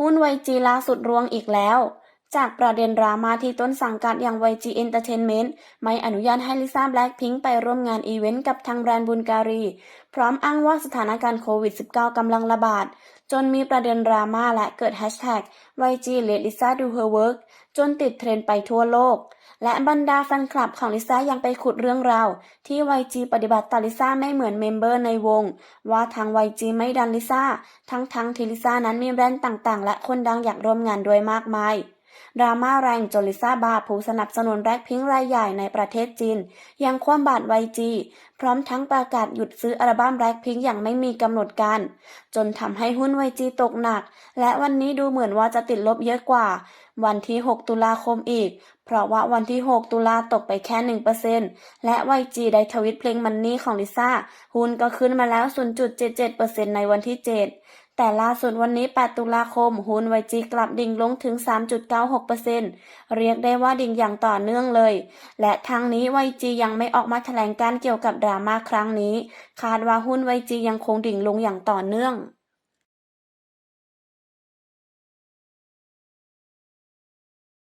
หุ้นไวจีล่าสุดร่วงอีกแล้ว จากประเด็นดราม่าที่ต้นสังกัดอย่าง YG Entertainment ไม่อนุญาตให้ลิซ่าแบล็คพิงค์ไปร่วมงานอีเวนต์กับทางแบรนด์บุลการี พร้อมอ้างว่าสถานการณ์โควิด -19 กำลังระบาด จนมีประเด็นดราม่าและเกิดแฮชแท็ก YG Let Lisa Do Her Work จนติดเทรนไปทั่วโลก และบรรดาแฟนคลับของลิซ่ายังไปขุดเรื่องราวที่ YG ปฏิบัติต่อลิซ่าไม่เหมือนเมมเบอร์ในวง ว่าทาง YG ไม่ดันลิซ่าทั้งๆทที่ลิซ่านั้นมีแบรนด์ต่างๆ และคนดังอยากร่วมงานด้วยมากมาย ดราม่าแรงจนลิซ่าบาผู้สนับสนุนแบล็คพิงรายใหญ่ในประเทศจีน ยังคว่ำบาตร YG พร้อมทั้งประกาศหยุดซื้ออัลบั้มแบล็คพิงอย่างไม่มีกำหนดการ จนทำให้หุ้น YG ตกหนัก และวันนี้ดูเหมือนว่าจะติดลบเยอะกว่า วันที่ 6 ตุลาคมอีก เพราะว่าวันที่ 6 ตุลาตกไปแค่ 1%และ YG ได้ทวิตเพลงมันนี่ของลิซ่า หุ้นก็ขึ้นมาแล้ว 0.77%ในวันที่ 7 แต่ล่าสุดวันนี้ 8 ตุลาคม หุ้นไวจีกลับดิ่งลงถึง 3.96%เรียกได้ว่าดิ่งอย่างต่อเนื่องเลย และทางนี้ YG ยังไม่ออกมาแถลงการเกี่ยวกับดราม่าครั้งนี้ คาดว่าหุ้นไวจียังคงดิ่งลงอย่างต่อเนื่อง